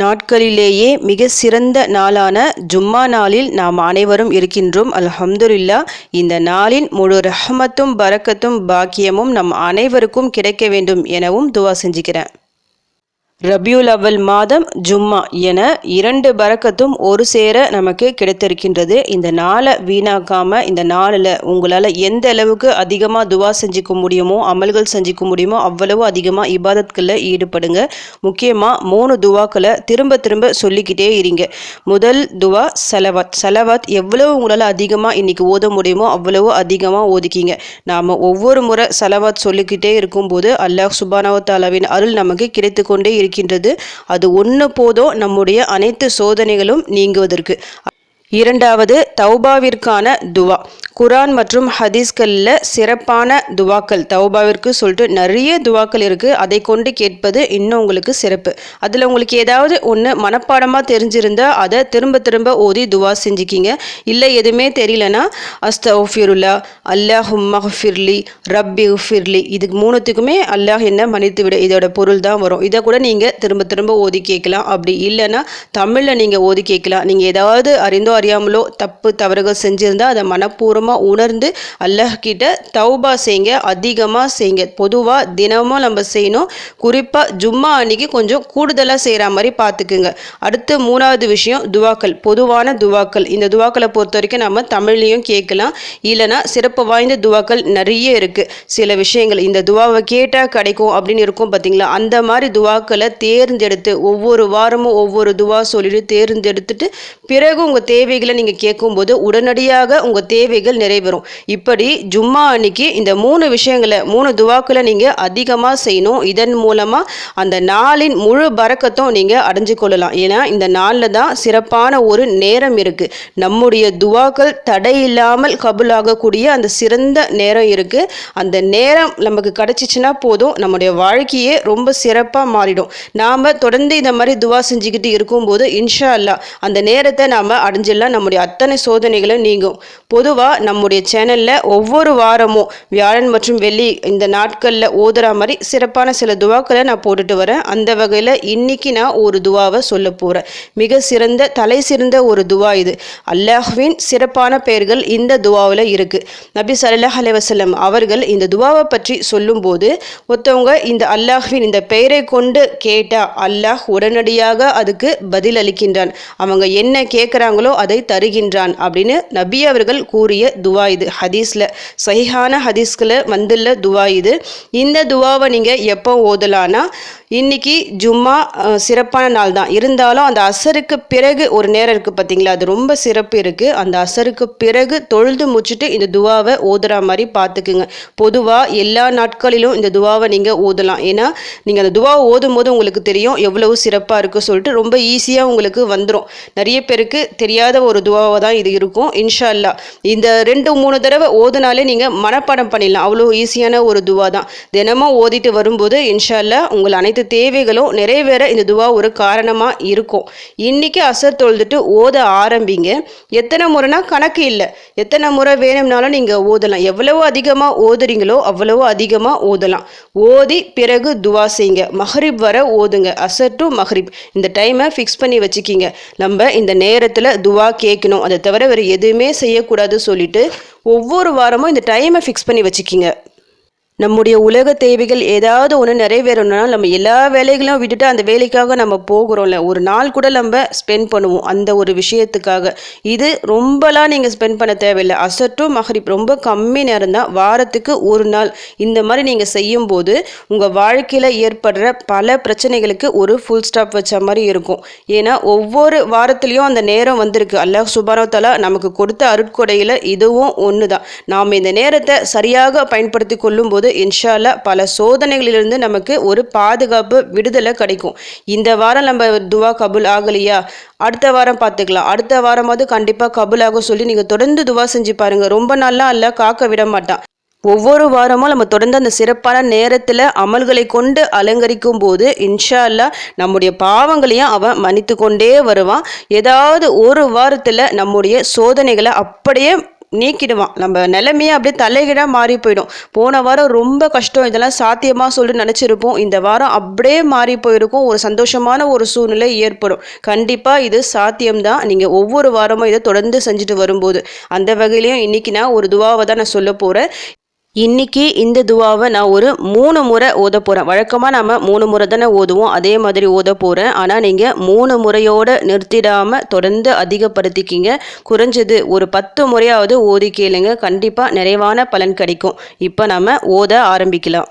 நாட்களிலேயே மிக சிறந்த நாளான ஜும்மா நாளில் நாம் அனைவரும் இருக்கின்றோம். அல்ஹம்துல்லா இந்த நாளின் முழு ரஹமத்தும் பரக்கத்தும் பாக்கியமும் நம் அனைவருக்கும் கிடைக்க வேண்டும் எனவும் துவா செஞ்சுக்கிறேன். ரபியுல் அவல் மாதம் ஜும்மா என இரண்டு பறக்கத்தும் ஒரு சேர நமக்கு கிடைத்திருக்கின்றது. இந்த நாளை வீணாக்காம இந்த நாளில் உங்களால் எந்த அளவுக்கு அதிகமாக துவா செஞ்சுக்க முடியுமோ அமல்கள் செஞ்சுக்க முடியுமோ அவ்வளவு அதிகமாக இபாதத்களில் ஈடுபடுங்க. முக்கியமாக மூணு துவாக்களை திரும்ப திரும்ப சொல்லிக்கிட்டே இருங்க. முதல் துவா செலவாத். செலவாத் எவ்வளவு உங்களால் அதிகமாக இன்னைக்கு ஓத முடியுமோ அவ்வளவு அதிகமாக ஓதிக்கிங்க. நாம் ஒவ்வொரு முறை செலவாத் சொல்லிக்கிட்டே இருக்கும்போது அல்லாஹ் சுபானவத்தாலாவின் அருள் நமக்கு கிடைத்து கொண்டே இருக்கு. இருக்கின்றது. அது ஒன்று போதோ நம்முடைய அனைத்து சோதனைகளும் நீங்குவதற்கு. இரண்டாவது தௌபாவிற்கான துவா. குரான் மற்றும் ஹதீஸ்களில் சிறப்பான துவாக்கள். தௌபாவிற்கு சொல்லிட்டு நிறைய துவாக்கள் இருக்குது அதை கொண்டு கேட்பது இன்னும் உங்களுக்கு சிறப்பு. அதில் உங்களுக்கு ஏதாவது ஒன்று மனப்பாடமாக தெரிஞ்சிருந்தால் அதை திரும்ப திரும்ப ஓதி துவா செஞ்சுக்கிங்க. இல்லை எதுவுமே தெரியலனா அஸ்த உஃபிருல்லா அல்லாஹ் மஹ்ஃபிர்லி ரப்பி உஃபிர்லி இதுக்கு மூணுத்துக்குமே அல்லாஹ் என்ன மன்னித்து விட. இதோட பொருள் தான் வரும். இதை கூட நீங்கள் திரும்ப திரும்ப ஓதி கேட்கலாம். அப்படி இல்லைன்னா தமிழில் நீங்கள் ஓதி கேட்கலாம். நீங்கள் ஏதாவது அறிந்தோ அறியாமலோ தப்பு தவறுகள் செஞ்சுருந்தால் அதை மனப்பூர்வமாக உணர்ந்து அல்லாஹ்கிட்ட தௌபா செய்யுங்க அதிகமாக செய்யுங்க பொதுவாக தினமும் நம்ம செய்யணும். குறிப்பாக ஜும்மா அன்னைக்கு கொஞ்சம் கூடுதலாக செய்கிற மாதிரி பார்த்துக்குங்க அடுத்து மூணாவது விஷயம் துவாக்கள். பொதுவான துவாக்கள். இந்த துவாக்களை பொறுத்த வரைக்கும் நம்ம தமிழ்லையும் கேட்கலாம். இல்லைனா சிறப்பு வாய்ந்த துவாக்கள் நிறைய இருக்குது சில விஷயங்கள் இந்த துவாவை கேட்டால் கிடைக்கும் அப்படின்னு இருக்கும் பார்த்தீங்களா அந்த மாதிரி துவாக்களை தேர்ந்தெடுத்து ஒவ்வொரு வாரமும் ஒவ்வொரு துவா சொல்லிட்டு தேர்ந்தெடுத்துட்டு பிறகு உங்கள் தேவை தேவைகளை நீங்கள் கேட்கும்போது உடனடியாக உங்கள் தேவைகள் நிறைவேறும். இப்படி ஜும்மா அன்னைக்கு இந்த மூணு விஷயங்களை மூணு துவாக்களை நீங்கள் அதிகமாக செய்யணும். இதன் மூலமாக அந்த நாளின் முழு பறக்கத்தும் நீங்கள் அடைஞ்சு கொள்ளலாம். ஏன்னா இந்த நாளில் தான் சிறப்பான ஒரு நேரம் இருக்குது நம்முடைய துவாக்கள் தடையில்லாமல் கபுலாகக்கூடிய அந்த சிறந்த நேரம் இருக்குது அந்த நேரம் நமக்கு கிடச்சிச்சின்னா போதும். நம்முடைய வாழ்க்கையே ரொம்ப சிறப்பாக மாறிடும். நாம் தொடர்ந்து இந்த மாதிரி துவா செஞ்சுக்கிட்டு இருக்கும்போது இன்ஷா அல்லா அந்த நேரத்தை நாம் அடைஞ்சிடலாம். நம்முடைய அத்தனை சோதனைகளும் நீங்கும். பொதுவாக நம்முடைய சேனலில் ஒவ்வொரு வாரமும் வியாழன் மற்றும் வெள்ளி இந்த நாட்களில் ஓதுற மாதிரி சிறப்பான சில துவாக்களை நான் போட்டுட்டு வரேன். அந்த வகையில் இன்னைக்கு நான் ஒரு துவாவை சொல்ல போகிறேன் மிக சிறந்த தலை சிறந்த ஒரு துவா இது. அல்லாஹ்வின் சிறப்பான பெயர்கள் இந்த துவாவில் இருக்குது நபி சல்லாஹ் அலைவசல்லம் அவர்கள் இந்த துவாவை பற்றி சொல்லும்போது ஒருத்தவங்க இந்த அல்லாஹ்வின் இந்த பெயரை கொண்டு கேட்டால் அல்லாஹ் உடனடியாக அதுக்கு பதில் அளிக்கின்றான் அவங்க என்ன கேட்குறாங்களோ அதை தருகின்றான் அப்படின்னு நபி அவர்கள் கூறிய துவா இது. ஹதீஸில் சஹிஹான ஹதீஸ்களை வந்துள்ள துவா இது. இந்த துவாவை நீங்கள் எப்போ ஓதலான்னா இன்னைக்கு ஜும்மா சிறப்பான நாள் தான். இருந்தாலும் அந்த அசருக்கு பிறகு ஒரு நேரம் இருக்குது பார்த்தீங்களா அது ரொம்ப சிறப்பு இருக்குது அந்த அசருக்கு பிறகு தொழுது முடிச்சுட்டு இந்த துவாவை ஓதுற மாதிரி பார்த்துக்குங்க பொதுவாக எல்லா நாட்களிலும் இந்த துவாவை நீங்கள் ஓதலாம். ஏன்னா நீங்கள் அந்த துவாவை ஓதும் போது உங்களுக்கு தெரியும் எவ்வளவு சிறப்பாக இருக்குது சொல்லிட்டு ரொம்ப ஈஸியாக உங்களுக்கு வந்துடும் நிறைய பேருக்கு தெரியாத ஒரு துவாவை தான் இது இருக்கும். இன்ஷா அல்லா இந்த ரெண்டு மூணு தடவை ஓதுனாலே நீங்கள் மனப்பாடம் பண்ணிடலாம். அவ்வளோ ஈஸியான ஒரு துவா தான். தினமும் ஓதிட்டு வரும்போது இன்ஷா அல்லா உங்கள் அனைத்து அனைத்து தேவைகளும் நிறைவேற இந்த துவா ஒரு காரணமாக இருக்கும். இன்றைக்கி அசர் தொழுதுட்டு ஓத ஆரம்பிங்க. எத்தனை முறைனா கணக்கு இல்லை. எத்தனை முறை வேணும்னாலும் நீங்கள் ஓதலாம். எவ்வளவோ அதிகமாக ஓதுறீங்களோ அவ்வளவோ அதிகமாக ஓதலாம். ஓதி பிறகு துவா செய்யுங்க மஹரிப் வர ஓதுங்க. அசர் டு மஹரிப். இந்த டைமை ஃபிக்ஸ் பண்ணி வச்சுக்கிங்க. நம்ம இந்த நேரத்தில் துவா கேட்கணும் அதை தவிர வேறு எதுவுமே செய்யக்கூடாது சொல்லிட்டு ஒவ்வொரு வாரமும் இந்த டைமை ஃபிக்ஸ் பண்ணி வச்சுக்கிங்க. நம்முடைய உலக தேவைகள் ஏதாவது ஒன்று நிறைவேறணும்னா நம்ம எல்லா வேலைகளும் விட்டுட்டு அந்த வேலைக்காக நம்ம போகிறோம்ல. ஒரு நாள் கூட நம்ம ஸ்பெண்ட் பண்ணுவோம் அந்த ஒரு விஷயத்துக்காக. இது ரொம்பலாம் நீங்கள் ஸ்பெண்ட் பண்ண தேவையில்லை. அசட்டும் மஹரிப் ரொம்ப கம்மி நேரம் தான் வாரத்துக்கு ஒரு நாள். இந்த மாதிரி நீங்கள் செய்யும்போது உங்கள் வாழ்க்கையில் ஏற்படுற பல பிரச்சனைகளுக்கு ஒரு ஃபுல் ஸ்டாப் வச்ச மாதிரி இருக்கும். ஏன்னா ஒவ்வொரு வாரத்துலேயும் அந்த நேரம் வந்திருக்கு. அல்லாஹ் சுபானோத்தலா நமக்கு கொடுத்த அருட்கொடையில் இதுவும் ஒன்று தான் நாம் இந்த நேரத்தை சரியாக பயன்படுத்தி கொள்ளும்போது இன்ஷால்லா பல சோதனைகளிலிருந்து நமக்கு ஒரு பாதுகாப்பு விடுதலை கிடைக்கும். இந்த வாரம் நம்ம துவா கபுல் ஆகலையா? அடுத்த வாரம் பார்த்துக்கலாம். அடுத்த வாரமாவது கண்டிப்பாக கபுல் ஆகும் சொல்லி நீங்கள் தொடர்ந்து துவா செஞ்சு பாருங்கள் ரொம்ப நாளாக அல்ல காக்க விட மாட்டான். ஒவ்வொரு வாரமும் நம்ம தொடர்ந்து அந்த சிறப்பான நேரத்தில் அமல்களை கொண்டு அலங்கரிக்கும் போது இன்ஷா அல்லா நம்முடைய பாவங்களையும் அவன் மன்னித்து கொண்டே வருவான். ஏதாவது ஒரு வாரத்தில் நம்முடைய சோதனைகளை அப்படியே நீக்கிடுவான். நம்ம நிலைமையே அப்படியே தலைகீழாக மாறி போயிடும். போன வாரம் ரொம்ப கஷ்டம். இதெல்லாம் சாத்தியமாக சொல்லிட்டு நினச்சிருப்போம். இந்த வாரம் அப்படியே மாறி போயிருக்கும். ஒரு சந்தோஷமான ஒரு சூழ்நிலை ஏற்படும். கண்டிப்பாக இது சாத்தியம்தான். நீங்கள் ஒவ்வொரு வாரமும் இதை தொடர்ந்து செஞ்சுட்டு வரும்போது. அந்த வகையிலையும் இன்றைக்கி நான் ஒரு துவாவை தான் நான் சொல்ல போகிறேன் இன்னைக்கு இந்த துவாவை நான் ஒரு மூணு முறை ஓத போகிறேன் வழக்கமாக நம்ம மூணு முறை தானே ஓதுவோம். அதே மாதிரி ஓத போகிறேன் ஆனால் நீங்கள் மூணு முறையோடு நிறுத்திடாமல் தொடர்ந்து அதிகப்படுத்திக்கிங்க. குறைஞ்சது ஒரு பத்து முறையாவது ஓதி கேளுங்க. கண்டிப்பாக நிறைவான பலன் கிடைக்கும். இப்போ நம்ம ஓத ஆரம்பிக்கலாம்.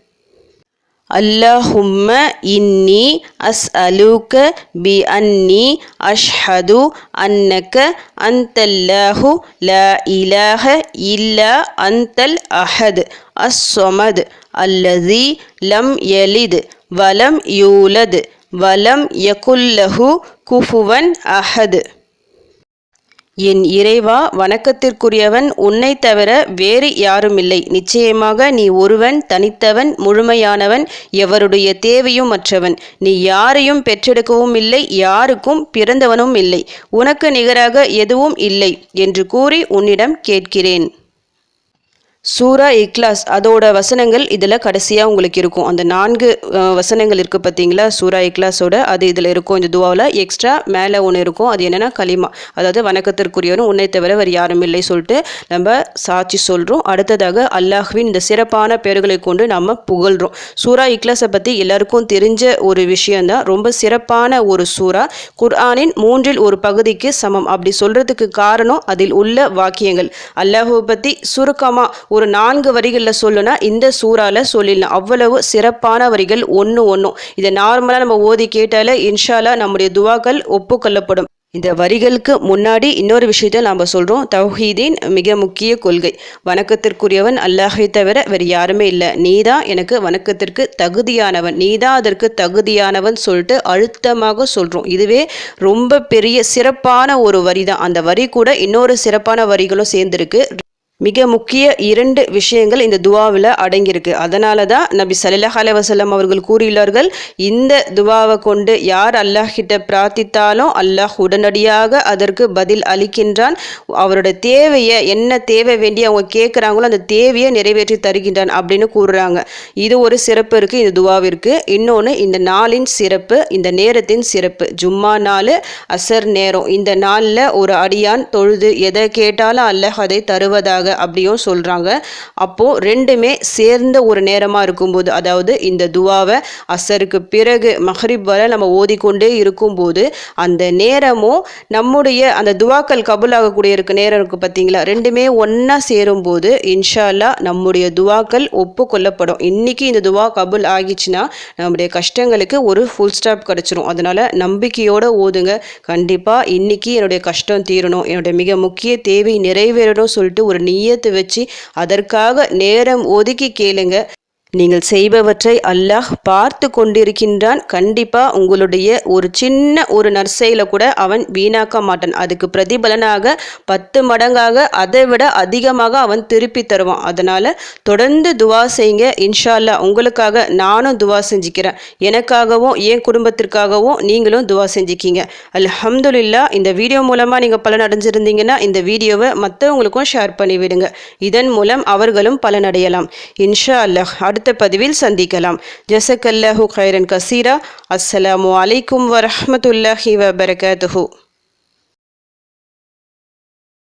அல்லாஹும்ம இன்னி அஸ் அலூக்க பி அன்னி அஷ்ஹது அன்னக்க அந்தல்லாஹு ல இலாஹ இல்லா அந்தல் அஹத் அஸ்ஸொமது அல்லதி லம் எலிது வலம் யூலது வலம் யகுல்லஹு குஃபுவன் அஹது. என் இறைவா வணக்கத்திற்குரியவன் உன்னை தவிர வேறு யாருமில்லை. நிச்சயமாக நீ ஒருவன் தனித்தவன் முழுமையானவன் எவருடைய தேவையும் மற்றவன் நீ யாரையும் பெற்றெடுக்கவும் இல்லை யாருக்கும் பிறந்தவனும் இல்லை. உனக்கு நிகராக எதுவும் இல்லை என்று கூறி உன்னிடம் கேட்கிறேன். சூரா இக்லாஸ் அதோட வசனங்கள் இதில் கடைசியாக உங்களுக்கு இருக்கும். அந்த நான்கு வசனங்கள் இருக்குது பார்த்தீங்களா சூரா இக்லாஸோட அது இதில் இருக்கும். இந்த துவாவில் எக்ஸ்ட்ரா மேலே ஒன்று இருக்கும். அது என்னென்னா களிமா. அதாவது வணக்கத்திற்குரியவரும் உன்னை தவிர வேறு யாரும் இல்லை சொல்லிட்டு நம்ம சாட்சி சொல்கிறோம் அடுத்ததாக அல்லாஹ்வின் இந்த சிறப்பான பேர்களை கொண்டு நம்ம புகழ்கிறோம் சூரா இக்லாஸை பற்றி எல்லாருக்கும் தெரிஞ்ச ஒரு விஷயந்தான் ரொம்ப சிறப்பான ஒரு சூறா குர்ஆனின் மூன்றில் ஒரு பகுதிக்கு சமம். அப்படி சொல்கிறதுக்கு காரணம் அதில் உள்ள வாக்கியங்கள். அல்லாஹுவை பற்றி சுருக்கமாக ஒரு நான்கு வரிகளில் சொல்லுனா இந்த சூறால சொல்லிடலாம். அவ்வளவு சிறப்பான வரிகள் ஒன்று ஒன்றும் இதை நார்மலாக நம்ம ஓதி கேட்டாலே இன்ஷாலா நம்முடைய துவாக்கள் ஒப்புக்கொள்ளப்படும். இந்த வரிகளுக்கு முன்னாடி இன்னொரு விஷயத்த நாம் சொல்கிறோம் தௌஹீதின் மிக முக்கிய கொள்கை. வணக்கத்திற்குரியவன் அல்லாஹை தவிர வேறு யாருமே இல்லை. நீ தான் எனக்கு வணக்கத்திற்கு தகுதியானவன். நீ தான் அதற்கு தகுதியானவன் சொல்லிட்டு அழுத்தமாக சொல்கிறோம் இதுவே ரொம்ப பெரிய சிறப்பான ஒரு வரி தான் அந்த வரி கூட இன்னொரு சிறப்பான வரிகளும் சேர்ந்துருக்கு. மிக முக்கிய இரண்டு விஷயங்கள் இந்த துவாவில் அடங்கியிருக்கு. அதனால தான் நபி சல்லாஹ் அலைவசல்லம் அவர்கள் கூறியுள்ளார்கள் இந்த துவாவை கொண்டு யார் அல்லாஹ்கிட்ட பிரார்த்தித்தாலும் அல்லாஹ் உடனடியாக அதற்கு பதில் அளிக்கின்றான். அவரோட தேவையை என்ன தேவை வேண்டி அவங்க கேட்குறாங்களோ அந்த தேவையை நிறைவேற்றி தருகின்றான் அப்படின்னு கூறுறாங்க. இது ஒரு சிறப்பு இருக்குது இந்த துவாவிற்கு. இன்னொன்று இந்த நாளின் சிறப்பு இந்த நேரத்தின் சிறப்பு. ஜும்மா நாள் அசர் நேரம். இந்த நாளில் ஒரு அடியான் தொழுது எதை கேட்டாலும் அல்லாஹ் அதை தருவதாக அப்படியும் சொல்கிறாங்க அப்போது ரெண்டுமே சேர்ந்த ஒரு நேரமாக இருக்கும்போது அதாவது இந்த துவாவை அசருக்கு பிறகு மஹரிப் வரை நம்ம ஓதிக்கொண்டே இருக்கும்போது அந்த நேரமும் நம்முடைய அந்த துவாக்கள் கபுலாகக்கூடிய இருக்க நேரம் இருக்குது பார்த்தீங்களா? ரெண்டுமே ஒன்றா சேரும்போது இன்ஷால்லா நம்முடைய துவாக்கள் ஒப்புக்கொள்ளப்படும். இன்றைக்கி இந்த துவா கபுல் ஆகிச்சுன்னா நம்முடைய கஷ்டங்களுக்கு ஒரு ஃபுல் ஸ்டாப் கிடச்சிரும். அதனால் நம்பிக்கையோடு ஓதுங்க. கண்டிப்பாக இன்றைக்கி என்னுடைய கஷ்டம் தீரணும். என்னுடைய மிக முக்கிய தேவை நிறைவேறணும் சொல்லிட்டு ஒரு நீ நீயத்து வச்சு அதற்காக நேரம் ஒதுக்கி கேளுங்க. நீங்கள் செய்பவற்றை அல்லாஹ் பார்த்து கொண்டிருக்கின்றான். கண்டிப்பாக உங்களுடைய ஒரு சின்ன ஒரு நர்சையில் கூட அவன் வீணாக்க மாட்டான். அதுக்கு பிரதிபலனாக பத்து மடங்காக அதை விட அதிகமாக அவன் திருப்பி தருவான். அதனால் தொடர்ந்து துவா செய்யுங்க. இன்ஷால்லா உங்களுக்காக நானும் துவா செஞ்சுக்கிறேன். எனக்காகவும் என் குடும்பத்திற்காகவும் நீங்களும் துவா செஞ்சுக்கிங்க. அல்ஹம்துலில்லா இந்த வீடியோ மூலமாக நீங்கள் பலன் அடைஞ்சிருந்தீங்கன்னா இந்த வீடியோவை மற்றவங்களுக்கும் ஷேர் பண்ணிவிடுங்க. இதன் மூலம் அவர்களும் பலனடையலாம். இன்ஷா அல்லாஹ் அடுத்த அடுத்த பதிவில் சந்திக்கலாம். ஜசக்கல்லாஹு கைரன் கசீரா. அஸ்ஸலாமு அலைக்கும் வரஹமத்துல்லாஹி வபரகாத்துஹூ.